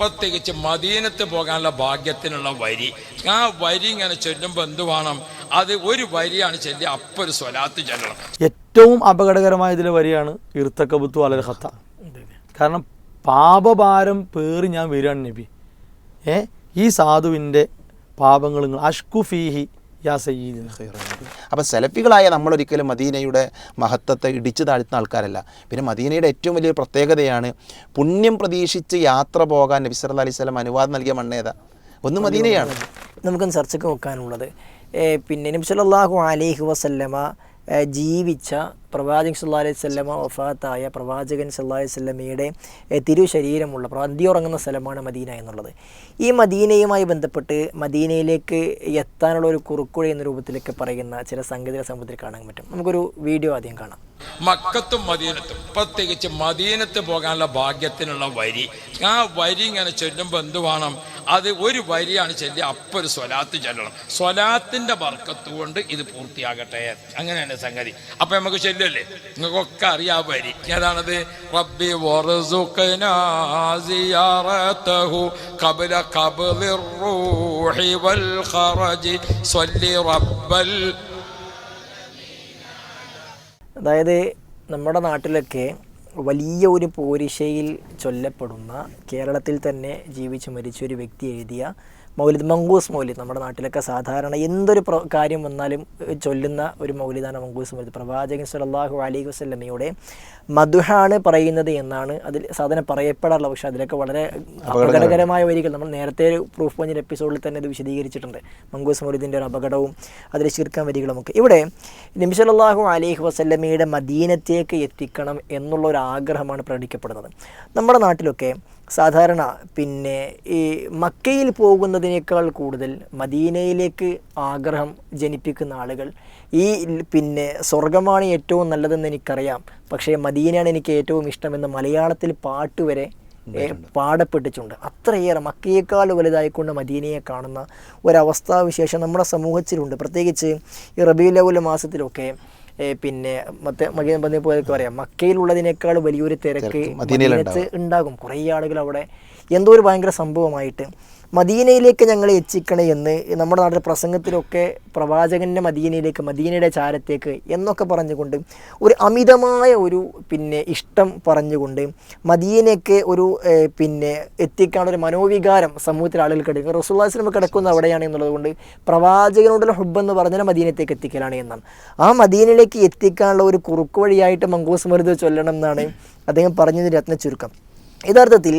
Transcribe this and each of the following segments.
പ്രത്യേകിച്ച് മദീനത്ത് പോകാനുള്ള ഭാഗ്യത്തിനുള്ള വരി. ആ വരി ഇങ്ങനെ ചൊല്ലുമ്പോൾ എന്ത് വേണം? അത് ഒരു വരിയാണ് ചൊല്ലി അപ്പോൾ ഒരു സ്വലാത്ത് ചൊല്ലണം. ഏറ്റവും അപകടകരമായ ഇതിലെ വരിയാണ് ഇർത്തക്കബുത്തു അലൽ ഹത്ത കാരണം പാപഭാരം പേറി ഞാൻ വരികയാണ് നബി. ഏ? ഈ സാധുവിന്റെ പാപങ്ങൾ അഷ്കുഫീഹി അഷ്കു ഫീഹി യാ സെലഫികളായ നമ്മൾ സെലഫികളായ നമ്മളൊരിക്കലും മദീനയുടെ മഹത്വത്തെ ഇടിച്ചു താഴ്ത്തുന്ന ആൾക്കാരല്ല. പിന്നെ മദീനയുടെ ഏറ്റവും വലിയ പ്രത്യേകതയാണ് പുണ്യം പ്രതീക്ഷിച്ച് യാത്ര പോകാൻ നബി സല്ലല്ലാഹു അലൈഹി സ്വലം അനുവാദം നൽകിയ മണ്ണേതാ ഒന്ന് മദീനയാണ്. നമുക്കൊന്ന് ചർച്ചയ്ക്ക് വെക്കാനുള്ളത്. പിന്നെ നബി സല്ലല്ലാഹു അലൈഹി വസല്ലമ ജീവിച്ച പ്രവാചകൻ സല്ലല്ലാഹു അലൈഹി വസല്ലമ വഫാത്തായ പ്രവാചകൻ സല്ലല്ലാഹു അലൈഹി വസല്ലമയുടെ ഏ, തിരുശരീരമുള്ള അന്തിയുറങ്ങുന്ന സ്ഥലമാണ് മദീന എന്നുള്ളത്. ഈ മദീനയുമായി ബന്ധപ്പെട്ട് മദീനയിലേക്ക് എത്താനുള്ള ഒരു കുറുക്കുഴ എന്ന രൂപത്തിലൊക്കെ പറയുന്ന ചില സംഗതികൾ സമൂഹത്തിൽ കാണാൻ പറ്റും. നമുക്കൊരു വീഡിയോ ആദ്യം കാണാം. മക്കത്തും മദീനത്തും പ്രത്യേകിച്ച് മദീനത്ത് പോകാനുള്ള ഭാഗ്യത്തിനുള്ള വരി. ആ വരി ഇങ്ങനെ ചൊല്ലുമ്പോൾ എന്ത് വേണം? അത് ഒരു വരിയാണ് ചൊല്ലി അപ്പോൾ ഒരു സ്വലാത്ത് ചൊല്ലണം. സ്വലാത്തിന്റെ ബർക്കത്ത് കൊണ്ട് ഇത് പൂർത്തിയാകട്ടെ. അങ്ങനെയാണ് സംഗതി. അപ്പം നമുക്ക് ചൊല്ലല്ലേ നിങ്ങൾക്കൊക്കെ അറിയാൻ വരി. ഏതാണത്? റബ്ബി ഖബ്ലിർ റൂഹി വൽ ഖറജി. സല്ലി റബ്ബൽ. അതായത് നമ്മുടെ നാട്ടിലൊക്കെ വലിയ ഒരു പോരിശയിൽ ചൊല്ലപ്പെടുന്ന കേരളത്തിൽ തന്നെ ജീവിച്ച് മരിച്ച ഒരു വ്യക്തി എഴുതിയ മൗലിദ് മങ്കൂസ് മൗലിദ് നമ്മുടെ നാട്ടിലൊക്കെ സാധാരണ എന്തൊരു പ്ര കാര്യം വന്നാലും ചൊല്ലുന്ന ഒരു മൗലിദാണ് മങ്കൂസ് മൗലിദ്. പ്രവാചകൻ സലാഹു അലൈഹി വസല്ലമയുടെ മധുഹാണ് പറയുന്നത് എന്നാണ് അതിൽ സാധനം പറയപ്പെടാറുള്ളത്. പക്ഷേ അതിലൊക്കെ വളരെ അപകടകരമായ വരികൾ നമ്മൾ നേരത്തെ ഒരു പ്രൂഫ് പഞ്ചിന്റെ എപ്പിസോഡിൽ തന്നെ ഇത് വിശദീകരിച്ചിട്ടുണ്ട്. മങ്കൂസ് മൗലിദിന്റെ ഒരു അപകടവും അതിൽ ചീർക്കാൻ വരികളുമൊക്കെ. ഇവിടെ നബി സല്ലല്ലാഹു അലൈഹി വസല്ലമയുടെ മദീനത്തേക്ക് എത്തിക്കണം എന്നുള്ള ഒരു ആഗ്രഹമാണ് പ്രകടിക്കപ്പെടുന്നത് നമ്മുടെ നാട്ടിലൊക്കെ സാധാരണ പിന്നെ ഈ മക്കയിൽ പോകുന്നതിനേക്കാൾ കൂടുതൽ മദീനയിലേക്ക് ആഗ്രഹം ജനിപ്പിക്കുന്ന ആളുകൾ ഈ പിന്നെ സ്വർഗമാണ് ഏറ്റവും നല്ലതെന്ന് എനിക്കറിയാം. പക്ഷേ മദീനയാണ് എനിക്ക് ഏറ്റവും ഇഷ്ടമെന്ന് മലയാളത്തിൽ പാട്ട് വരെ പാടപ്പെട്ടിട്ടുണ്ട്. അത്രയേറെ മക്കയേക്കാൾ വലുതായിക്കൊണ്ട് മദീനയെ കാണുന്ന ഒരവസ്ഥാവിശേഷം നമ്മുടെ സമൂഹത്തിലുണ്ട്. പ്രത്യേകിച്ച് ഈ റബീലൗല മാസത്തിലൊക്കെ പിന്നെ മറ്റേ മകീൻ പറഞ്ഞ പോലെയൊക്കെ പറയാം മക്കയിലുള്ളതിനേക്കാൾ വലിയൊരു തിരക്ക് മദീനത്ത് ഉണ്ടാകും. കുറേ ആളുകൾ അവിടെ എന്തോ ഒരു ഭയങ്കര സംഭവമായിട്ട് മദീനയിലേക്ക് ഞങ്ങളെ എത്തിക്കണേ എന്ന് നമ്മുടെ നാട്ടിലെ പ്രസംഗത്തിലൊക്കെ പ്രവാചകന്റെ മദീനയിലേക്ക് മദീനയുടെ ചാരത്തേക്ക് എന്നൊക്കെ പറഞ്ഞുകൊണ്ട് ഒരു അമിതമായ ഒരു പിന്നെ ഇഷ്ടം പറഞ്ഞുകൊണ്ട് മദീനയ്ക്ക് ഒരു പിന്നെ എത്തിക്കാനുള്ള ഒരു മനോവികാരം സമൂഹത്തിലെ ആളുകൾ കിടക്കും റസൂല്ലാസ്ലം കിടക്കുന്നത് അവിടെയാണ് എന്നുള്ളത് കൊണ്ട് പ്രവാചകനോടുള്ള ഹുബ് എന്ന് പറഞ്ഞാൽ മദീനത്തേക്ക് എത്തിക്കലാണ് എന്നാണ്. ആ മദീനയിലേക്ക് എത്തിക്കാനുള്ള ഒരു കുറുക്കു വഴിയായിട്ട് മങ്കൂസ് മരുത് ചൊല്ലണം എന്നാണ് അദ്ദേഹം പറഞ്ഞതിന്റെ രത്ന ചുരുക്കം യഥാർത്ഥത്തിൽ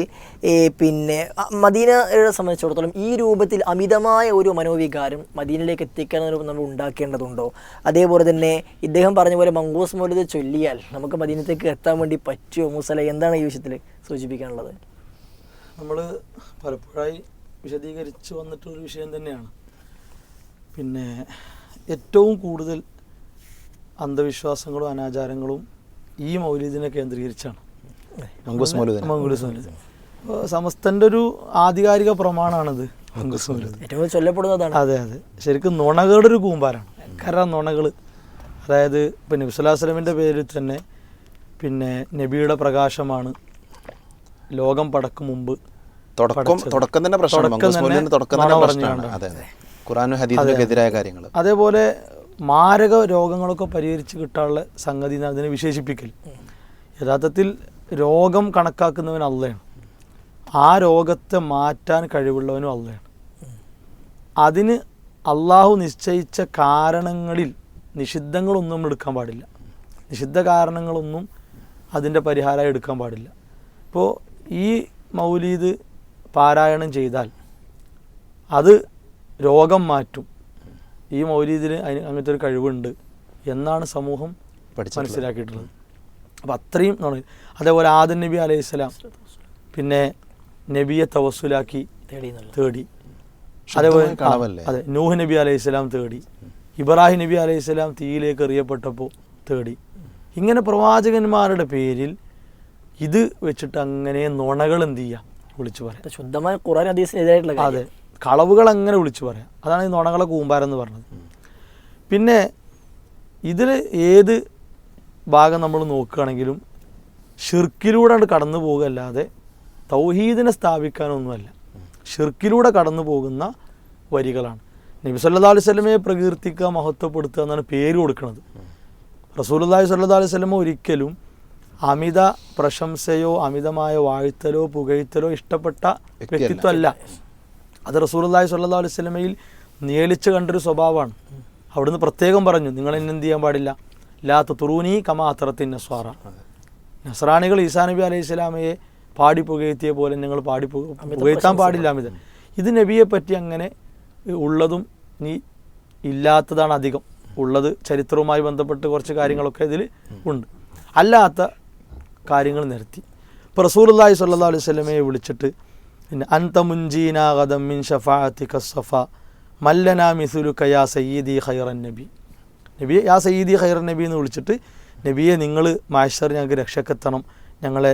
പിന്നെ മദീനയെ സംബന്ധിച്ചിടത്തോളം ഈ രൂപത്തിൽ അമിതമായ ഒരു മനോവികാരം മദീനയിലേക്ക് എത്തിക്കാൻ നമ്മൾ ഉണ്ടാക്കേണ്ടതുണ്ടോ? അതേപോലെ തന്നെ ഇദ്ദേഹം പറഞ്ഞ പോലെ മംഗൂസ് മൗലിദ് ചൊല്ലിയാൽ നമുക്ക് മദീനത്തേക്ക് എത്താൻ വേണ്ടി പറ്റുമോ? മുസല എന്താണ് ഈ വിഷയത്തിൽ സൂചിപ്പിക്കാനുള്ളത്? നമ്മൾ പലപ്പോഴായി വിശദീകരിച്ചു വന്നിട്ടുള്ളൊരു വിഷയം തന്നെയാണ്. പിന്നെ ഏറ്റവും കൂടുതൽ അന്ധവിശ്വാസങ്ങളും അനാചാരങ്ങളും ഈ മൗലീദിനെ കേന്ദ്രീകരിച്ചാണ്. മങ്കൂസ് മൗലൂദ് മംഗൂസ് മൗലൂദ് അപ്പോൾ സമസ്തന്റെ ഒരു ആധികാരിക പ്രമാണമാണിത് മംഗൂസ് മൗലൂദ് ഏറ്റവും ചൊല്ലപ്പെടുന്നതാണ്. അതെ അതെ. ശരിക്കും നുണകളുടെ ഒരു കൂമ്പാരാണ്. കര നുണകൾ അതായത് ഇപ്പം നബി സ്വല്ലല്ലാഹു അലൈഹി പേരിൽ തന്നെ പിന്നെ നബിയുടെ പ്രകാശമാണ് ലോകം പടക്കും മുമ്പ് തുടക്കം തുടക്കം തന്നെ പ്രശ്നം തുടക്കം തന്നെ തുടക്കം തന്നെ പറഞ്ഞുകൊണ്ട്. പ്രശ്നമാണ്. ഖുറാനും ഹദീസിനൊക്കെ എതിരായ കാര്യങ്ങൾ അതേപോലെ മാരക രോഗങ്ങളൊക്കെ പരിഹരിച്ച് കിട്ടാനുള്ള സംഗതി അതിനെ വിശേഷിപ്പിക്കൽ. യഥാർത്ഥത്തിൽ രോഗം കണക്കാക്കുന്നവൻ അള്ളയാണ്. ആ രോഗത്തെ മാറ്റാൻ കഴിവുള്ളവനും അള്ളയാണ്. അതിന് അള്ളാഹു നിശ്ചയിച്ച കാരണങ്ങളിൽ നിഷിദ്ധങ്ങളൊന്നും നമ്മൾ എടുക്കാൻ പാടില്ല. നിഷിദ്ധ കാരണങ്ങളൊന്നും അതിന്റെ പരിഹാരമായി എടുക്കാൻ പാടില്ല. ഇപ്പോൾ ഈ മൗലീദ് പാരായണം ചെയ്താൽ അത് രോഗം മാറ്റും. ഈ മൗലീദിന് അതിന് അങ്ങനത്തെ ഒരു കഴിവുണ്ട് എന്നാണ് സമൂഹം. മനസ്സിലാക്കിയിട്ടുള്ളത്. അപ്പം അത്രയും നുണ അതേപോലെ ആദൻ നബി അലൈഹി സ്വലാം പിന്നെ നബിയെ തവസ്സുലാക്കി തേടി അതേപോലെ കളവല്ലേ? അതെ. നൂഹ് നബി അലൈഹി സ്വലാം തേടി. ഇബ്രാഹിം നബി അലൈഹി സ്വലാം തീയിലേക്ക് എറിയപ്പെട്ടപ്പോൾ തേടി. ഇങ്ങനെ പ്രവാചകന്മാരുടെ പേരിൽ ഇത് വെച്ചിട്ട് അങ്ങനെ നുണകൾ എന്ത് ചെയ്യുക വിളിച്ചു പറയാം. ശുദ്ധമായ ഖുറാൻ ഹദീസിനെതിരായിട്ടുള്ള അതെ. കളവുകൾ അങ്ങനെ വിളിച്ചു പറയാം. അതാണ് ഈ നുണകളെ കൂമ്പാരം എന്ന് പറഞ്ഞത്. പിന്നെ ഇതിൽ ഏത് ഭാഗം നമ്മൾ നോക്കുകയാണെങ്കിലും ഷിർക്കിലൂടെ കടന്നു പോകുകയല്ലാതെ തൗഹീദിനെ സ്ഥാപിക്കാനൊന്നുമല്ല. ഷിർക്കിലൂടെ കടന്നു പോകുന്ന വരികളാണ്. നബി സല്ലാ അലൈഹി സ്വലമയെ പ്രകീർത്തിക്കുക മഹത്വപ്പെടുത്തുക എന്നാണ് പേര് കൊടുക്കുന്നത്. റസൂലുള്ളാഹി സല്ലാ അലൈഹി വസല്ലമ ഒരിക്കലും അമിത പ്രശംസയോ അമിതമായ വാഴ്ത്തലോ പുകഴ്ത്തലോ ഇഷ്ടപ്പെട്ട. വ്യക്തിത്വമല്ല. അത് റസൂലുള്ളാഹി സല്ലാ അലൈഹി സ്വലമയിൽ നിയലിച്ച് കണ്ടൊരു സ്വഭാവമാണ്. അവിടുന്ന് പ്രത്യേകം പറഞ്ഞു നിങ്ങൾ എന്നെ എന്ത് ചെയ്യാൻ പാടില്ല? ലാ തുറൂനി കമാ അത്തറത്തിൻ നസ്വാറ. നസ്രാണികൾ ഈസാ നബി അലൈഹി സ്വലാമയെ പാടി പുകഴ്ത്തിയ പോലെ നിങ്ങൾ പാടി പുകയത്താൻ പുകഴ്ത്താൻ പാടില്ല അമിത. ഇത് നബിയെ പറ്റി അങ്ങനെ ഉള്ളതും നീ ഇല്ലാത്തതാണ് അധികം. ഉള്ളത് ചരിത്രവുമായി ബന്ധപ്പെട്ട് കുറച്ച് കാര്യങ്ങളൊക്കെ ഇതിൽ ഉണ്ട്. അല്ലാത്ത കാര്യങ്ങൾ നിരത്തി. ഇപ്പോൾ റസൂലുള്ളാഹി സല്ലാ അലൈഹി സ്വലമയെ വിളിച്ചിട്ട് പിന്നെ അന്ത മുൻജീനാ ഗതം മിൻ ഷഫാഅത്തി കസ്സഫ മല്ലന മിസുലു കയാ സയ്യിദി ഖൈറൻ നബി. നബിയെ യാ സയ്യിദി ഖൈർ നബി എന്ന് വിളിച്ചിട്ട് നബിയെ നിങ്ങൾ മാഷർ ഞങ്ങൾക്ക് രക്ഷക്കെത്തണം ഞങ്ങളെ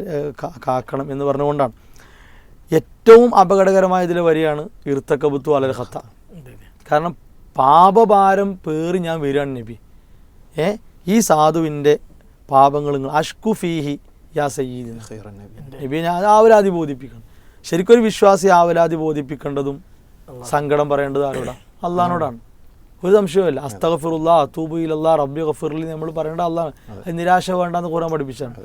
കാക്കണം എന്ന് പറഞ്ഞുകൊണ്ടാണ്. ഏറ്റവും അപകടകരമായ ഇതിലെ വരിയാണ് ഇർത്തക്കബുത്തു അലൽ ഹത്ത കാരണം പാപഭാരം പേറി ഞാൻ വരികയാണ് നബി. ഏ ഈ സാധുവിന്റെ പാപങ്ങൾ നിങ്ങൾ അഷ്കു ഫീഹി യാ സയ്യീദ്. നബി. ഞാൻ ആവലാതി ബോധിപ്പിക്കണം. ശരിക്കും ഒരു വിശ്വാസി ആവലാതി ബോധിപ്പിക്കേണ്ടതും സങ്കടം പറയേണ്ടത് ആരോടാ? അള്ളഹാനോടാണ്. ഒരു സംശയമില്ല അസ്തഗഫിറുള്ള തൂബു ഇലല്ലാ റബ്ബി ഗഫിറിൽ നമ്മൾ പറയേണ്ട അത്. നിരാശ വേണ്ടെന്ന് ഖുറാൻ പഠിപ്പിച്ചാണ്.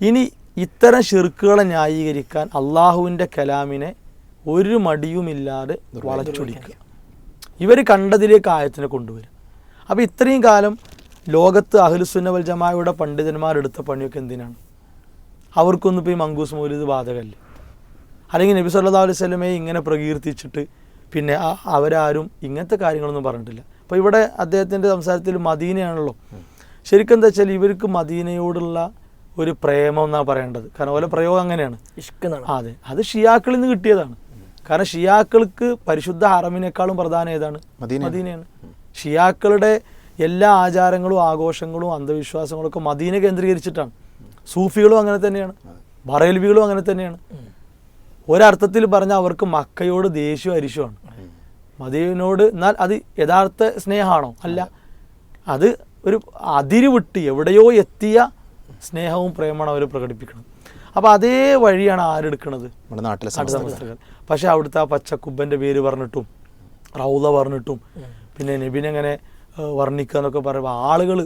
ഇനി ഇത്തരം ഷിർക്കുകളെ ന്യായീകരിക്കാൻ അള്ളാഹുവിന്റെ കലാമിനെ ഒരു മടിയുമില്ലാതെ വളച്ചൊടിക്കുക. ഇവർ കണ്ടതിലേക്ക് ആയത്തിനെ കൊണ്ടുവരും. അപ്പോൾ ഇത്രയും കാലം ലോകത്ത് അഹ്ലുസുന്ന വൽ ജമാഅയുടെ പണ്ഡിതന്മാരെടുത്ത പണിയൊക്കെ എന്തിനാണ്? അവർക്കൊന്നും ഇപ്പോൾ ഈ മങ്കൂസ് മൗലിദ് ബാധകമല്ലേ അല്ലെങ്കിൽ നബി സല്ലാ അലൈഹി സ്വലമയെ ഇങ്ങനെ പ്രകീർത്തിച്ചിട്ട് പിന്നെ അവരാരും ഇങ്ങനത്തെ കാര്യങ്ങളൊന്നും പറഞ്ഞിട്ടില്ല. അപ്പോൾ ഇവിടെ അദ്ദേഹത്തിന്റെ സംസാരത്തിൽ മദീനയാണല്ലോ. ശരിക്കും എന്താ വെച്ചാൽ ഇവർക്ക് മദീനയോടുള്ള ഒരു പ്രേമം എന്നാണ് പറയേണ്ടത്. കാരണം ഓരോ പ്രയോഗം അങ്ങനെയാണ്. ഇഷ്ക് എന്നാണ്. അതെ. അത് ഷിയാക്കളിൽ നിന്ന് കിട്ടിയതാണ്. കാരണം ഷിയാക്കൾക്ക് പരിശുദ്ധ ഹറമിനേക്കാളും പ്രധാനം ഏതാണ്? മദീനയാണ്. മദീനയാണ്. ഷിയാക്കളുടെ എല്ലാ ആചാരങ്ങളും ആഘോഷങ്ങളും അന്ധവിശ്വാസങ്ങളും ഒക്കെ മദീന കേന്ദ്രീകരിച്ചിട്ടാണ്. സൂഫികളും അങ്ങനെ തന്നെയാണ്. ബറേൽവികളും അങ്ങനെ തന്നെയാണ്. ഒരർത്ഥത്തിൽ പറഞ്ഞാൽ അവർക്ക് മക്കയോട് ദേഷ്യവും അരിശുമാണ്. മദീനോട് എന്നാൽ അത് യഥാർത്ഥ സ്നേഹമാണോ? അല്ല. അത് ഒരു അതിര് വിട്ട് എവിടെയോ എത്തിയ സ്നേഹവും പ്രേമമാണ് അവർ പ്രകടിപ്പിക്കുന്നത് അപ്പോൾ അതേ വഴിയാണ് ആരെടുക്കുന്നത് നമ്മുടെ നാട്ടിലെ നാട്ടു പക്ഷേ അവിടുത്തെ ആ പച്ചക്കുബന്റെ പേര് പറഞ്ഞിട്ടും റൗദ പറഞ്ഞിട്ടും പിന്നെ നബിനെങ്ങനെ വർണിക്കുക എന്നൊക്കെ പറയുമ്പോൾ ആളുകൾ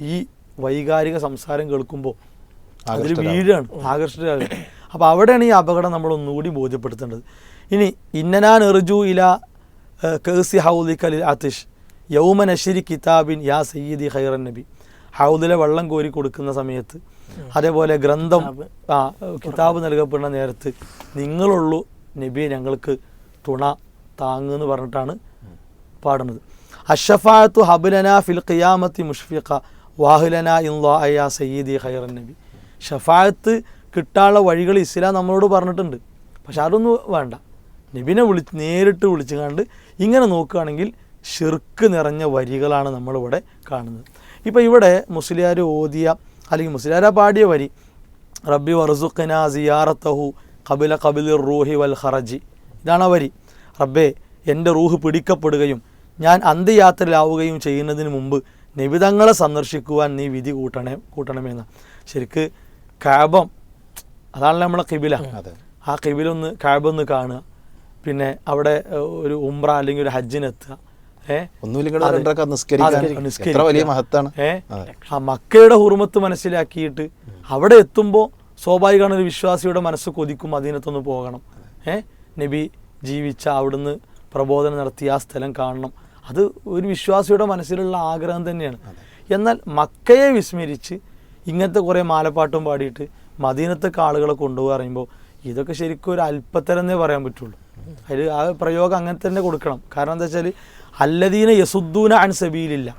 ഈ വൈകാരിക സംസാരം കേൾക്കുമ്പോൾ അതിൽ. വീഴാണ് ആകർഷിതരാകുക അപ്പോൾ അവിടെയാണ് ഈ അപകടം നമ്മൾ ഒന്നുകൂടി ബോധ്യപ്പെടുത്തേണ്ടത്. ഇനി ഇന്നനാൻ എറിജു ഇല കേസി കലി അതിഷ് യൗമൻ അഷിരി കിതാബിൻ യാ സയ്യിദി ഖൈറൻ നബി. ഹൗദിലെ വെള്ളം കോരി കൊടുക്കുന്ന സമയത്ത് അതേപോലെ ഗ്രന്ഥം ആ കിതാബ് നൽകപ്പെടുന്ന നേരത്ത് നിങ്ങളുള്ളൂ നബിയെ ഞങ്ങൾക്ക് തുണ താങ്ങു എന്ന് പറഞ്ഞിട്ടാണ് പാടുന്നത്. അഷഫാത്തു ഹബുലന ഫിൽ ഖിയാമത്തി മുഷ്ഫിഖ വാഹുലന ഇൻ ലോ അയ്യാ സയ്യിദി ഖൈറൻ നബി. ഷഫായത്ത് കിട്ടാനുള്ള വഴികൾ ഇസ്ലാം നമ്മളോട് പറഞ്ഞിട്ടുണ്ട്. പക്ഷെ അതൊന്നും വേണ്ട. നബിനെ വിളിച്ച് നേരിട്ട് വിളിച്ചു കണ്ട് ഇങ്ങനെ നോക്കുകയാണെങ്കിൽ ഷിർക്ക് നിറഞ്ഞ വരികളാണ് നമ്മളിവിടെ കാണുന്നത്. ഇപ്പോൾ ഇവിടെ മുസ്ലിയാർ ഓതിയ അല്ലെങ്കിൽ മുസ്ലിയാര പാടിയ വരി റബ്ബി വർസുഖന സിയാറത്തഹു കബില കബിലിർ റൂഹി വൽ ഹറജി ഇതാണ് ആ വരി. റബ്ബേ എന്റെ റൂഹ് പിടിക്കപ്പെടുകയും ഞാൻ അന്ത്യയാത്രയിലാവുകയും ചെയ്യുന്നതിന് മുമ്പ് നിബിതങ്ങളെ സന്ദർശിക്കുവാൻ നീ വിധി കൂട്ടണേ കൂട്ടണമെന്ന് ശരിക്ക് കാബം അതാണല്ലോ നമ്മളെ കിബില. ആ കിബിലൊന്ന് കാബൊന്ന് കാണുക. പിന്നെ അവിടെ ഒരു ഉംറ അല്ലെങ്കിൽ ഒരു ഹജ്ജിനെത്തുക. ആ. മക്കയുടെ ഹുറുമത്ത് മനസ്സിലാക്കിയിട്ട് അവിടെ എത്തുമ്പോൾ സ്വാഭാവികമാണ് ഒരു വിശ്വാസിയുടെ മനസ്സ് കൊതിക്കും അതിനകത്തൊന്ന് പോകണം. ഏഹ് നബി ജീവിച്ച അവിടുന്ന് പ്രബോധനം നടത്തി ആ സ്ഥലം കാണണം. അത് ഒരു വിശ്വാസിയുടെ മനസ്സിലുള്ള ആഗ്രഹം തന്നെയാണ്. എന്നാൽ മക്കയെ വിസ്മരിച്ച് ഇങ്ങനത്തെ കുറേ മാലപ്പാട്ടും പാടിയിട്ട് മദീനത്തൊക്കെ ആളുകളെ കൊണ്ടുപോകുക പറയുമ്പോൾ ഇതൊക്കെ ശരിക്കും ഒരു അല്പത്തരെന്നേ പറയാൻ പറ്റുള്ളൂ. അതിൽ ആ പ്രയോഗം അങ്ങനെ തന്നെ കൊടുക്കണം. കാരണം എന്താ വെച്ചാൽ അല്ലദീന യസുദ്ദൂന അൻ സബീലില്ല.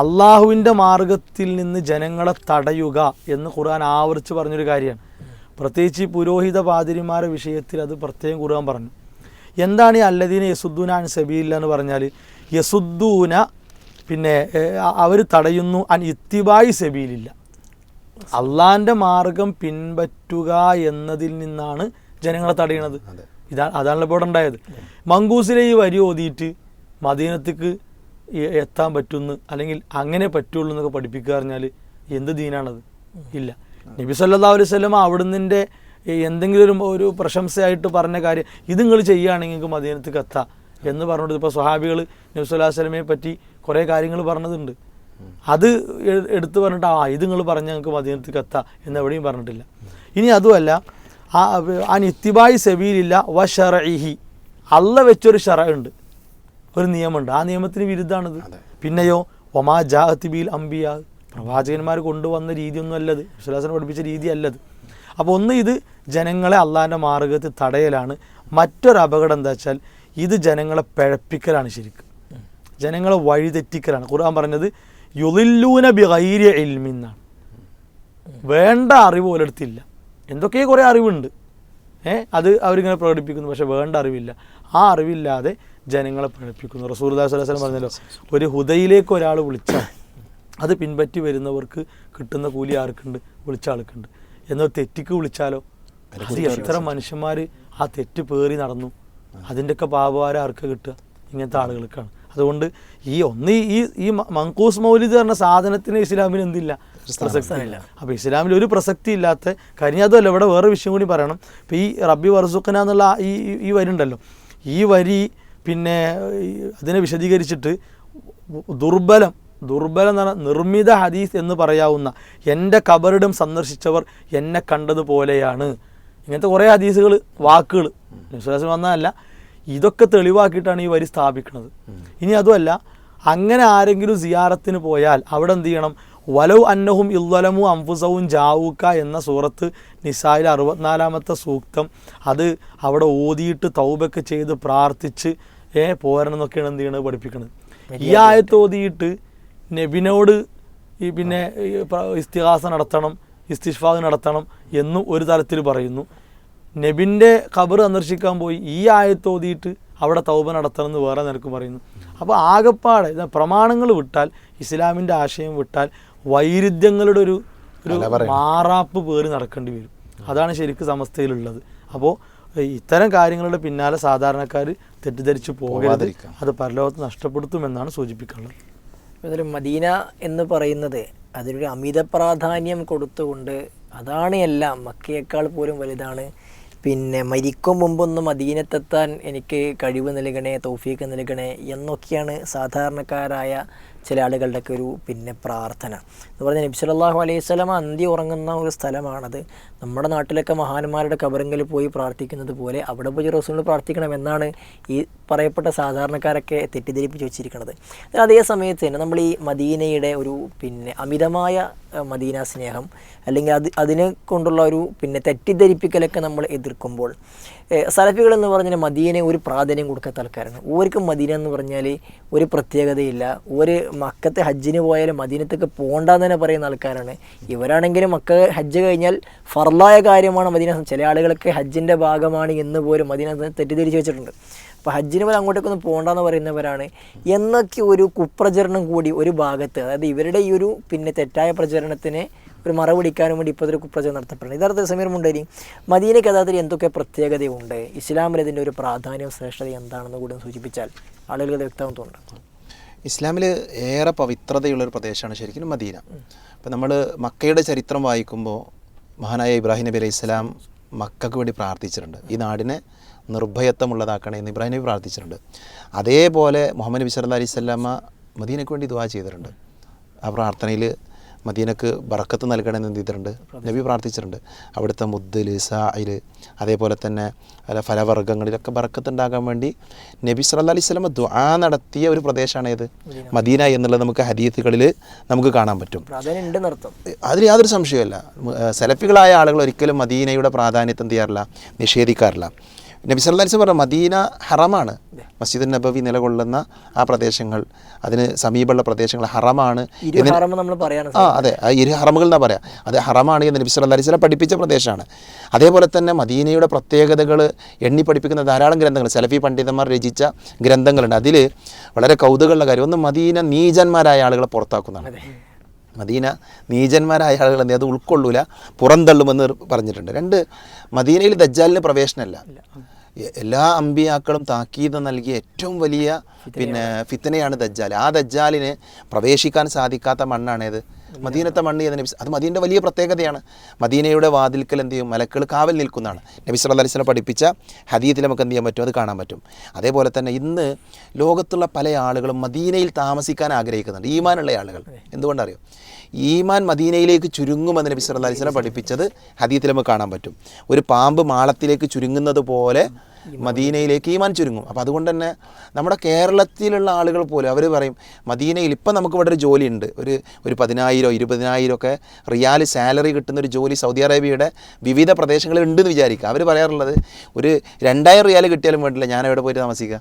അള്ളാഹുവിന്റെ മാർഗത്തിൽ നിന്ന് ജനങ്ങളെ തടയുക എന്ന് ഖുർആൻ ആവർത്തിച്ച് പറഞ്ഞൊരു കാര്യമാണ്. പ്രത്യേകിച്ച് ഈ പുരോഹിത പാതിരിമാരുടെ വിഷയത്തിൽ അത് പ്രത്യേകം ഖുർആൻ പറഞ്ഞു. എന്താണ് ഈ അല്ലദീന യസുദ്ദൂന അൻ സബീലില്ല എന്ന് പറഞ്ഞാൽ യസുദ്ദൂന പിന്നെ അവർ തടയുന്നു അൻ ഇത്തിബായി സബീലില്ല. അള്ളാന്റെ മാർഗം പിൻപറ്റുക എന്നതിൽ നിന്നാണ് ജനങ്ങളെ തടയണത് ഇതാ അതാണല്ലോ ഇപ്പോൾ ഉണ്ടായത്. മങ്കൂസിലെ ഈ വരി ഓതിയിട്ട് മദീനത്തേക്ക് എത്താൻ പറ്റുന്നു അല്ലെങ്കിൽ അങ്ങനെ പറ്റുള്ളൂ എന്നൊക്കെ പഠിപ്പിക്കുക പറഞ്ഞാൽ എന്ത് ദീനാണത്? ഇല്ല. നബി സല്ലാ അലൈഹി സ്വലം അവിടുന്നിന്റെ എന്തെങ്കിലും ഒരു ഒരു പ്രശംസയായിട്ട് പറഞ്ഞ കാര്യം ഇത് നിങ്ങൾ ചെയ്യുകയാണെങ്കിൽ നിങ്ങൾക്ക് മദീനത്തേക്ക് എത്താം എന്ന് പറഞ്ഞിട്ട് ഇപ്പോൾ സ്വഹാബികൾ നബ്സുല്ലാ സ്വലമയെ പറ്റി കുറേ കാര്യങ്ങൾ പറഞ്ഞതുണ്ട്. അത് എടുത്തു പറഞ്ഞിട്ട് ആ ഇത് നിങ്ങൾ പറഞ്ഞ ഞങ്ങൾക്ക് മദീനത്തിൽ എത്താം എന്ന് എവിടെയും പറഞ്ഞിട്ടില്ല. ഇനി അതുമല്ല ആ ആ നിത്തിബായി സെബീലില്ല വ ഷറഇഹി. അള്ള വെച്ചൊരു ഷറ ഉണ്ട് ഒരു നിയമമുണ്ട്. ആ നിയമത്തിന് വിരുദ്ധാണിത് പിന്നെയോ ഒമാ ജാഹത്തിബിയിൽ അംബിയ. പ്രവാചകന്മാർ കൊണ്ടുവന്ന രീതിയൊന്നും അല്ലത് വിശ്വാസനം പഠിപ്പിച്ച രീതി അല്ലത് അപ്പോൾ ഒന്ന് ഇത് ജനങ്ങളെ അള്ളാഹിന്റെ മാർഗത്തിൽ തടയലാണ്. മറ്റൊരു അപകടം എന്താ വെച്ചാൽ ഇത് ജനങ്ങളെ പിഴപ്പിക്കലാണ് ശരിക്കും. ജനങ്ങളെ വഴിതെറ്റിക്കലാണ്. ഖുർആൻ പറഞ്ഞത് യുലില്ലൂന ബിഹൈര്യ ഇൽമിന്നാണ് വേണ്ട അറിവ് പോലെടുത്തില്ല എന്തൊക്കെ കുറേ അറിവുണ്ട്. ഏ? അത് അവരിങ്ങനെ പ്രകടിപ്പിക്കുന്നു പക്ഷെ വേണ്ട അറിവില്ല. ആ അറിവില്ലാതെ ജനങ്ങളെ പ്രകടിപ്പിക്കുന്നു. റസൂർ ദാസ്ലം പറഞ്ഞല്ലോ ഒരു ഹുദയിലേക്ക് ഒരാൾ വിളിച്ചാൽ അത് പിൻപറ്റി വരുന്നവർക്ക് കിട്ടുന്ന കൂലി ആർക്കുണ്ട്? വിളിച്ച ആൾക്കുണ്ട്. എന്നാൽ തെറ്റിക്ക് വിളിച്ചാലോ? അത് എത്ര മനുഷ്യന്മാർ ആ തെറ്റ് പേറി നടന്നു? അതിന്റെയൊക്കെ പാപഭാരം ആർക്ക് കിട്ടുക? ഇങ്ങനത്തെ ആളുകൾക്കാണ്. അതുകൊണ്ട് ഈ ഒന്ന് ഈ- ഈ മങ്കൂസ് മൗലിദ് പറഞ്ഞ സാധനത്തിന് ഇസ്ലാമിന് എന്തില്ല? പ്രസക്തിയില്ല അപ്പോൾ ഇസ്ലാമിൽ ഒരു പ്രസക്തി ഇല്ലാത്ത കാര്യം അതുമല്ല ഇവിടെ വേറെ വിഷയം കൂടി പറയണം. ഇപ്പോൾ ഈ റബ്ബി വർസുഖന എന്നുള്ള ഈ ഈ- ഈ വരി ഉണ്ടല്ലോ. ഈ വരി പിന്നെ അതിനെ വിശദീകരിച്ചിട്ട് ദുർബലം ദുർബലം എന്ന് പറഞ്ഞാൽ നിർമ്മിത ഹദീസ് എന്ന് പറയാവുന്ന എന്റെ കബറിടം സന്ദർശിച്ചവർ എന്നെ കണ്ടതുപോലെയാണ്. ഇങ്ങനത്തെ കുറേ ഹദീസുകൾ വാക്കുകൾ വിശ്വാസം വന്നതല്ല. ഇതൊക്കെ തെളിവാക്കിയിട്ടാണ് ഈ വരി സ്ഥാപിക്കുന്നത്. ഇനി അതുമല്ല അങ്ങനെ ആരെങ്കിലും സിയാറത്തിന് പോയാൽ അവിടെ എന്ത് ചെയ്യണം? വലവ് അന്നഹും ഇല്ലലമു അംഫുസവും ജാവൂക്ക എന്ന സൂറത്ത് നിസായിൽ അറുപത്തിനാലാമത്തെ സൂക്തം അത് അവിടെ ഓതിയിട്ട് തൗബൊക്കെ ചെയ്ത് പ്രാർത്ഥിച്ച് ഏ പോരണം എന്നൊക്കെയാണ് എന്ത് ചെയ്യണത് പഠിപ്പിക്കുന്നത് ഈ ആയത്ത് ഓതിയിട്ട് നബിനോട് ഈ പിന്നെ ഇസ്തിഹാസ നടത്തണം ഇസ്തിഷ്ഫാദ് നടത്തണം എന്നും ഒരു തരത്തിൽ പറയുന്നു. നബിന്റെ ഖബർ സന്ദർശിക്കാൻ പോയി ഈ ആയത്തോതിയിട്ട് അവിടെ തൗബ നടത്തണം എന്ന് വേറെ നിനക്ക് പറയുന്നു. അപ്പോൾ ആകെപ്പാടെ പ്രമാണങ്ങൾ വിട്ടാൽ ഇസ്ലാമിന്റെ ആശയം വിട്ടാൽ വൈരുദ്ധ്യങ്ങളുടെ ഒരു ഒരു മാറാപ്പ് പേര് നടക്കേണ്ടി വരും. അതാണ് ശരിക്കും സമസ്തയിലുള്ളത്. അപ്പോൾ ഇത്തരം കാര്യങ്ങളുടെ പിന്നാലെ സാധാരണക്കാർ തെറ്റിദ്ധരിച്ച് പോകരുത്. അത് പരലോകത്ത് നഷ്ടപ്പെടുത്തുമെന്നാണ് സൂചിപ്പിക്കാനുള്ളത്. അതിൽ മദീന എന്ന് പറയുന്നത് അതിനൊരു അമിത പ്രാധാന്യം കൊടുത്തുകൊണ്ട് അതാണ് എല്ലാം. മക്കയേക്കാൾ പോലും വലുതാണ്. പിന്നെ മരിക്കും മുമ്പൊന്ന് മദീനത്തെത്താൻ എനിക്ക് കഴിവ് നൽകണേ തൗഫീക്ക് നൽകണേ എന്നൊക്കെയാണ് സാധാരണക്കാരായ ചില ആളുകളുടെയൊക്കെ ഒരു പിന്നെ പ്രാർത്ഥന. എന്ന് പറഞ്ഞാൽ നബ്സലാഹു അലൈഹി സ്വലം അന്തി ഉറങ്ങുന്ന ഒരു സ്ഥലമാണത്. നമ്മുടെ നാട്ടിലൊക്കെ മഹാന്മാരുടെ കബറിങ്കിൽ പോയി പ്രാർത്ഥിക്കുന്നത് പോലെ അവിടെ പോയി റസൂലിന് പ്രാർത്ഥിക്കണം എന്നാണ് ഈ പറയപ്പെട്ട സാധാരണക്കാരൊക്കെ തെറ്റിദ്ധരിപ്പിച്ച് വെച്ചിരിക്കുന്നത് അതേ സമയത്ത് തന്നെ നമ്മൾ ഈ മദീനയുടെ ഒരു പിന്നെ അമിതമായ മദീന സ്നേഹം അല്ലെങ്കിൽ അത് അതിനെ കൊണ്ടുള്ള ഒരു പിന്നെ തെറ്റിദ്ധരിപ്പിക്കലൊക്കെ നമ്മൾ എതിർക്കുമ്പോൾ സലഫികൾ എന്ന് പറഞ്ഞാൽ മദീനെ ഒരു പ്രാധാന്യം കൊടുക്കാത്ത ആൾക്കാരാണ്. ഓർക്കും മദീന എന്ന് പറഞ്ഞാൽ ഒരു പ്രത്യേകതയില്ല. ഒരു മക്കത്തെ ഹജ്ജിന് പോയാലും മദീനത്തേക്ക് പോകണ്ടെന്ന് തന്നെ പറയുന്ന ആൾക്കാരാണ്. ഇവരാണെങ്കിലും മക്ക ഹജ്ജ് കഴിഞ്ഞാൽ ഫർലായ കാര്യമാണ് മദീന ചില ആളുകളൊക്കെ ഹജ്ജിന്റെ ഭാഗമാണ് എന്ന് പോലും മദീന തെറ്റിദ്ധരിച്ച് വെച്ചിട്ടുണ്ട്. അപ്പോൾ ഹജ്ജിന് പോലും അങ്ങോട്ടേക്കൊന്നും പോകണ്ടെന്ന് പറയുന്നവരാണ്. എന്നൊക്കെ ഒരു കുപ്രചരണം കൂടി ഒരു ഭാഗത്ത് അതായത് ഇവരുടെ ഈ ഒരു പിന്നെ തെറ്റായ പ്രചരണത്തിന് ഒരു മറപിടിക്കാനും വേണ്ടി ഇപ്പോൾ ഒരു കുപ്രചരണം നടത്തപ്പെടുന്നത് ഇതർത്ഥ സമീർ മുണ്ടേരി മദീനയ്ക്ക് യഥാർത്ഥത്തിൽ എന്തൊക്കെ പ്രത്യേകതയുണ്ട്? ഇസ്ലാമിൽ ഇതിന്റെ ഒരു പ്രാധാന്യം ശ്രേഷ്ഠത എന്താണെന്ന് കൂടി സൂചിപ്പിച്ചാൽ ആളുകൾ അത് വ്യക്തമാകും തോന്നുന്നു ഇസ്ലാമിൽ ഏറെ പവിത്രതയുള്ളൊരു പ്രദേശമാണ് ശരിക്കും മദീന. അപ്പം നമ്മൾ മക്കയുടെ ചരിത്രം വായിക്കുമ്പോൾ മഹാനായ ഇബ്രാഹിം നബി അലൈഹി സ്വലാം മക്കൾക്ക് വേണ്ടി പ്രാർത്ഥിച്ചിട്ടുണ്ട്. ഈ നാടിനെ നിർഭയത്വമുള്ളതാക്കണേ എന്ന് ഇബ്രാഹിം നബി പ്രാർത്ഥിച്ചിട്ടുണ്ട്. അതേപോലെ മുഹമ്മദ് നബി സല്ല അലൈഹി സ്വലാമ മദീനയ്ക്ക് വേണ്ടി ദുവാ ചെയ്തിട്ടുണ്ട്. ആ പ്രാർത്ഥനയിൽ മദീനക്ക് ബറക്കത്ത് നൽകണമെന്ന് എന്ത് ചെയ്തിട്ടുണ്ട്? നബി പ്രാർത്ഥിച്ചിട്ടുണ്ട്. അവിടുത്തെ മുദ്ദിൽ സായിൽ അതേപോലെ തന്നെ അല്ല ഫലവർഗങ്ങളിലൊക്കെ ബറക്കത്ത് ഉണ്ടാകാൻ വേണ്ടി നബി സല്ല അലൈഹി സ്വലമ ദുആ നടത്തിയ ഒരു പ്രദേശമാണ് ഏത്? മദീന. എന്നുള്ളത് നമുക്ക് ഹദീത്തുകളിൽ നമുക്ക് കാണാൻ പറ്റും. അതിൽ യാതൊരു സംശയമല്ല സെലഫികളായ ആളുകൾ ഒരിക്കലും മദീനയുടെ പ്രാധാന്യത്തെ എന്ത് ചെയ്യാറില്ല? നിഷേധിക്കാറില്ല. നബി സല്ലാസ് പറഞ്ഞ മദീന ഹറമാണ്. മസ്ജിദ് നബവി നിലകൊള്ളുന്ന ആ പ്രദേശങ്ങൾ അതിന് സമീപമുള്ള പ്രദേശങ്ങൾ ഹറമാണ്. ആ അതെ ആ ഇരു ഹറമുകൾ എന്നാ പറയാം. അത് ഹറമാണ് എന്ന് നബി സല്ലാ അലൈഹി വസല്ലം പഠിപ്പിച്ച പ്രദേശമാണ്. അതേപോലെ തന്നെ മദീനയുടെ പ്രത്യേകതകൾ എണ്ണി പഠിപ്പിക്കുന്ന ധാരാളം ഗ്രന്ഥങ്ങൾ സലഫി പണ്ഡിതന്മാർ രചിച്ച ഗ്രന്ഥങ്ങളുണ്ട്. അതിൽ വളരെ കൗതുകമുള്ള കാര്യം ഒന്ന് മദീന നീചന്മാരായ ആളുകളെ പുറത്താക്കുന്നതാണ്. മദീന നീചന്മാരായ ആളുകൾ എന്ത് അത് ഉൾക്കൊള്ളൂല പുറന്തള്ളുമെന്ന് പറഞ്ഞിട്ടുണ്ട്. രണ്ട് മദീനയിൽ ദജ്ജാലിന് പ്രവേശനമല്ല. എല്ലാ അമ്പിയാക്കളും താക്കീത് നൽകിയ ഏറ്റവും വലിയ പിന്നെ ഫിത്തനയാണ് ദജ്ജാൽ. ആ ദജ്ജാലിന് പ്രവേശിക്കാൻ സാധിക്കാത്ത മണ്ണാണേത്? മദീനത്തെ മണ്ണ് ചെയ്ത നബി അത് മദീന്റെ വലിയ പ്രത്യേകതയാണ്. മദീനയുടെ വാതിൽക്കൽ എന്ത് ചെയ്യും? മലക്കൾ കാവൽ നിൽക്കുന്നതാണ്. നബി സല്ലല്ലാഹു അലൈഹി വസല്ലം പഠിപ്പിച്ച ഹദീത്തിൽ നമുക്ക് എന്ത് ചെയ്യാൻ പറ്റും? അത് കാണാൻ പറ്റും. അതേപോലെ തന്നെ ഇന്ന് ലോകത്തുള്ള പല ആളുകളും മദീനയിൽ താമസിക്കാൻ ആഗ്രഹിക്കുന്നുണ്ട്. ഈമാനുള്ള ആളുകൾ. എന്തുകൊണ്ടറിയോ? ഈമാൻ മദീനയിലേക്ക് ചുരുങ്ങുമെന്ന് നബി സല്ലല്ലാഹു അലൈഹി വസല്ലം പഠിപ്പിച്ചത് ഹദീത്തിൽ നമുക്ക് കാണാൻ പറ്റും. ഒരു പാമ്പ് മാളത്തിലേക്ക് ചുരുങ്ങുന്നത് പോലെ മദീനയിലേക്ക് ഈമാൻ ചുരുങ്ങും. അപ്പോൾ അതുകൊണ്ട് തന്നെ നമ്മുടെ കേരളത്തിലുള്ള ആളുകൾ പോലും അവർ പറയും മദീനയിൽ ഇപ്പം നമുക്ക് ഇവിടെ ഒരു ജോലിയുണ്ട്. ഒരു ഒരു പതിനായിരം ഇരുപതിനായിരം ഒക്കെ റിയാൽ സാലറി കിട്ടുന്ന ഒരു ജോലി സൗദി അറേബ്യയുടെ വിവിധ പ്രദേശങ്ങളിൽ ഉണ്ടെന്ന് വിചാരിക്കുക. അവർ പറയാറുള്ളത് ഒരു രണ്ടായിരം റിയാൽ കിട്ടിയാലും വേണ്ടില്ല ഞാൻ എവിടെ പോയിട്ട് താമസിക്കുക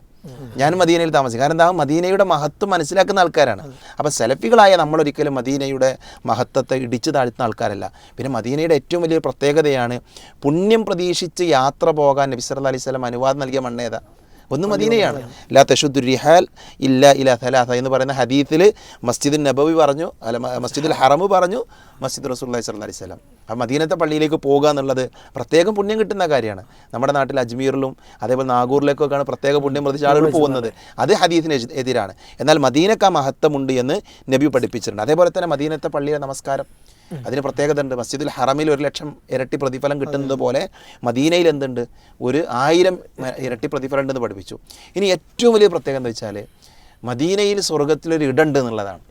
ഞാൻ മദീനയിൽ താമസിക്കും. കാരണം എന്താ? മദീനയുടെ മഹത്വം മനസ്സിലാക്കുന്ന ആൾക്കാരാണ്. അപ്പോൾ സെലഫികളായ നമ്മളൊരിക്കലും മദീനയുടെ മഹത്വത്തെ ഇടിച്ചു താഴ്ത്തുന്ന ആൾക്കാരല്ല. പിന്നെ മദീനയുടെ ഏറ്റവും വലിയ പ്രത്യേകതയാണ് പുണ്യം പ്രതീക്ഷിച്ച് യാത്ര പോകാൻ നബി സല്ലല്ലാഹു അലൈഹി വസല്ലം അനുവാദം നൽകിയ മണ്ണേതാ ഒന്ന് മദീനയാണ്. ലാ തഷുദ്ദു റിഹാൽ ഇല്ല ഇല സലാസ എന്ന് പറയുന്ന ഹദീത്തിൽ മസ്ജിദുൽ നബവി പറഞ്ഞു അല്ല മസ്ജിദുൽ ഹറമ് പറഞ്ഞു മസ്ജിദ് റസൂല്ലി അലൈഹി വസല്ലം. ആ മദീനത്തെ പള്ളിയിലേക്ക് പോകുക എന്നുള്ളത് പ്രത്യേകം പുണ്യം കിട്ടുന്ന കാര്യമാണ്. നമ്മുടെ നാട്ടിൽ അജ്മീറിലും അതേപോലെ നാഗൂറിലേക്കൊക്കെയാണ് പ്രത്യേക പുണ്യം പ്രതിച്ചാളുകൾ പോകുന്നത്. അത് ഹദീസിന് എതി- എതിരാണ്. എന്നാൽ മദീനക്ക് ആ മഹത്വമുണ്ട് എന്ന് നബി പഠിപ്പിച്ചിട്ടുണ്ട്. അതേപോലെ തന്നെ മദീനത്തെ പള്ളിയിലെ നമസ്കാരം. അതിന് പ്രത്യേകത ഉണ്ട് മസ്ജിദുൽ ഹറമിൽ ഒരു ലക്ഷം ഇരട്ടി പ്രതിഫലം കിട്ടുന്നത് പോലെ മദീനയിൽ എന്തുണ്ട്? ഒരു ആയിരം ഇരട്ടി പ്രതിഫലം ഉണ്ടെന്ന് പഠിപ്പിച്ചു. ഇനി ഏറ്റവും വലിയ പ്രത്യേകത എന്താ വെച്ചാൽ മദീനയിൽ സ്വർഗത്തിലൊരു ഇടുണ്ട് എന്നുള്ളതാണ്.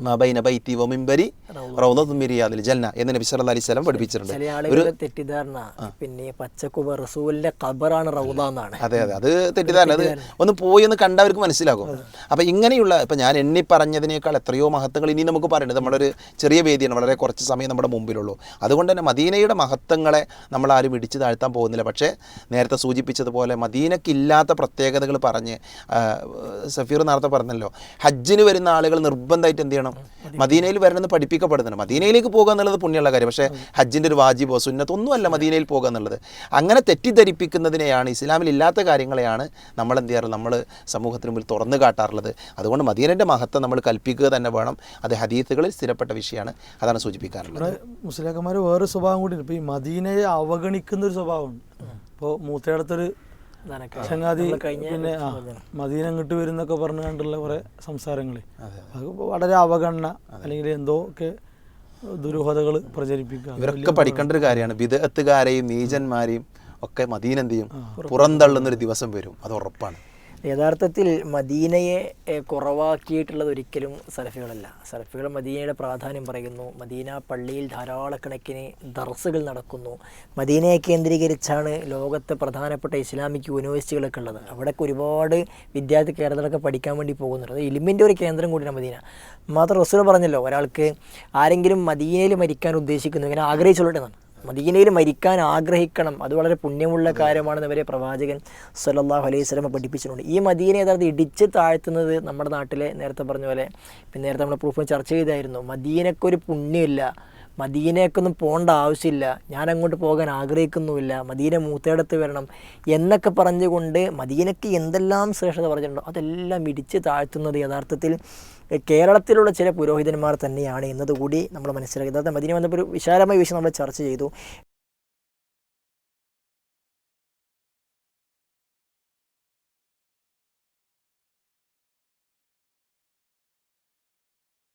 മബൈന ബൈത്തി വമിമ്പരി റൗദിയാദിൽ ജന്ന എന്ന് നബി സല്ല അലൈഹി വസല്ലം പഠിപ്പിച്ചിട്ടുണ്ട്. ഒരു തെറ്റിദ്ധാരണ. പിന്നെ പച്ചക്കുബ റസൂലിന്റെ ഖബറാണ് റൗദ എന്നാണ്. അതെ അതെ. അത് തെറ്റിദ്ധാരണ. അത് ഒന്ന് പോയി ഒന്ന് കണ്ടവർക്ക് മനസ്സിലാകും. അപ്പൊ ഇങ്ങനെയുള്ള ഇപ്പൊ ഞാൻ എണ്ണി പറഞ്ഞതിനേക്കാൾ എത്രയോ മഹത്വങ്ങൾ ഇനി നമുക്ക് പറയുന്നത് നമ്മുടെ ഒരു ചെറിയ വേദിയാണ്. വളരെ കുറച്ച് സമയം നമ്മുടെ മുമ്പിലുള്ളൂ. അതുകൊണ്ട് തന്നെ മദീനയുടെ മഹത്വങ്ങളെ നമ്മൾ ആരും ഇടിച്ചു താഴ്ത്താൻ പോകുന്നില്ല. പക്ഷേ നേരത്തെ സൂചിപ്പിച്ചതുപോലെ മദീനക്കില്ലാത്ത പ്രത്യേകതകൾ പറഞ്ഞ് സഫീർ നേരത്തെ പറഞ്ഞല്ലോ ഹജ്ജിന് വരുന്ന ആളുകൾ നിർബന്ധമായിട്ട് എന്ത് ചെയ്യണം മദീനയിൽ വരണമെന്ന് പഠിപ്പിക്കപ്പെടുന്നുണ്ട്. മദീനയിലേക്ക് പോകുക എന്നുള്ളത് പുണ്യമുള്ള കാര്യം. പക്ഷേ ഹജ്ജിന്റെ ഒരു വാജിബോ സുന്നത്ത് ഒന്നുമല്ല മദീനയിൽ പോകുക എന്നുള്ളത്. അങ്ങനെ തെറ്റിദ്ധരിപ്പിക്കുന്നതിനെയാണ് ഇസ്ലാമിൽ ഇല്ലാത്ത കാര്യങ്ങളെയാണ് നമ്മൾ എന്ത് ചെയ്യാറ്? നമ്മൾ സമൂഹത്തിന് മുമ്പിൽ തുറന്നു കാട്ടാറുള്ളത്. അതുകൊണ്ട് മദീനന്റെ മഹത്വം നമ്മൾ കൽപ്പിക്കുക തന്നെ വേണം. അത് ഹദീത്തുകളിൽ സ്ഥിരപ്പെട്ട വിഷയമാണ്. അതാണ് സൂചിപ്പിക്കാറുള്ളത്. ഇവിടെ വേറെ സ്വഭാവം കൂടി ഇപ്പോൾ ഈ മദീനയെ അവഗണിക്കുന്ന ഒരു സ്വഭാവമുണ്ട്. ഇപ്പോൾ മൂത്തയിടത്തൊരു ചങ്ങാതി പിന്നെ ആ മദീന ഇങ്ങോട്ട് വരുന്നൊക്കെ പറഞ്ഞു കണ്ടുള്ള കുറേ സംസാരങ്ങൾ അത് വളരെ അവഗണന അല്ലെങ്കിൽ എന്തോ ഒക്കെ ദുരൂഹതകൾ പ്രചരിപ്പിക്കുക. ഇവരൊക്കെ പഠിക്കേണ്ട ഒരു കാര്യമാണ്. വിദഗ്ധക്കാരെയും നീചന്മാരെയും ഒക്കെ മദീന എന്ത് ചെയ്യും? പുറന്തള്ളുന്നൊരു ദിവസം വരും. അത് ഉറപ്പാണ്. യഥാർത്ഥത്തിൽ മദീനയെ കുറവാക്കിയിട്ടുള്ളത് ഒരിക്കലും സലഫികളല്ല. സലഫികൾ മദീനയുടെ പ്രാധാന്യം പറയുന്നു. മദീന പള്ളിയിൽ ധാരാളക്കണക്കിന് ദർസുകൾ നടക്കുന്നു. മദീനയെ കേന്ദ്രീകരിച്ചാണ് ലോകത്തെ പ്രധാനപ്പെട്ട ഇസ്ലാമിക് യൂണിവേഴ്സിറ്റികളൊക്കെ ഉള്ളത്. അവിടെയൊക്കെ ഒരുപാട് വിദ്യാർത്ഥി കേരളത്തിലൊക്കെ പഠിക്കാൻ വേണ്ടി പോകുന്നുണ്ട്. ഇലിമിന്റെ ഒരു കേന്ദ്രം കൂടിയാണ് മദീന. മാത്രം റസൂൽ പറഞ്ഞല്ലോ ഒരാൾക്ക് ആരെങ്കിലും മദീനയിൽ മരിക്കാൻ ഉദ്ദേശിക്കുന്നു ഇങ്ങനെ ആഗ്രഹിച്ചുള്ളതാണ് മദീനയിൽ മരിക്കാൻ ആഗ്രഹിക്കണം. അത് വളരെ പുണ്യമുള്ള കാര്യമാണെന്ന് വരെ പ്രവാചകൻ സല്ലല്ലാഹു അലൈഹി സ്വലമ പഠിപ്പിച്ചിട്ടുണ്ട്. ഈ മദീനെ യഥാർത്ഥം ഇടിച്ച് താഴ്ത്തുന്നത് നമ്മുടെ നാട്ടിലെ നേരത്തെ പറഞ്ഞ പോലെ പിന്നെ നേരത്തെ നമ്മൾ പ്രൂഫ് ചർച്ച ചെയ്തായിരുന്നു. മദീനക്കൊരു പുണ്യമില്ല. മദീനയൊക്കൊന്നും പോകേണ്ട ആവശ്യമില്ല. ഞാൻ അങ്ങോട്ട് പോകാൻ ആഗ്രഹിക്കുന്നുമില്ല. മദീന മൂത്തേടത്ത് വരണം എന്നൊക്കെ പറഞ്ഞുകൊണ്ട് മദീനയ്ക്ക് എന്തെല്ലാം ശ്രേഷ്ഠത പറഞ്ഞിട്ടുണ്ടോ? അതെല്ലാം ഇടിച്ച് താഴ്ത്തുന്നത് യഥാർത്ഥത്തിൽ കേരളത്തിലുള്ള ചില പുരോഹിതന്മാർ തന്നെയാണ് എന്നതുകൂടി നമ്മൾ മനസ്സിലാക്കി. അതായത് മദീന വന്നപ്പോൾ ഒരു വിശാലമായ വിഷയം നമ്മൾ ചർച്ച ചെയ്തു.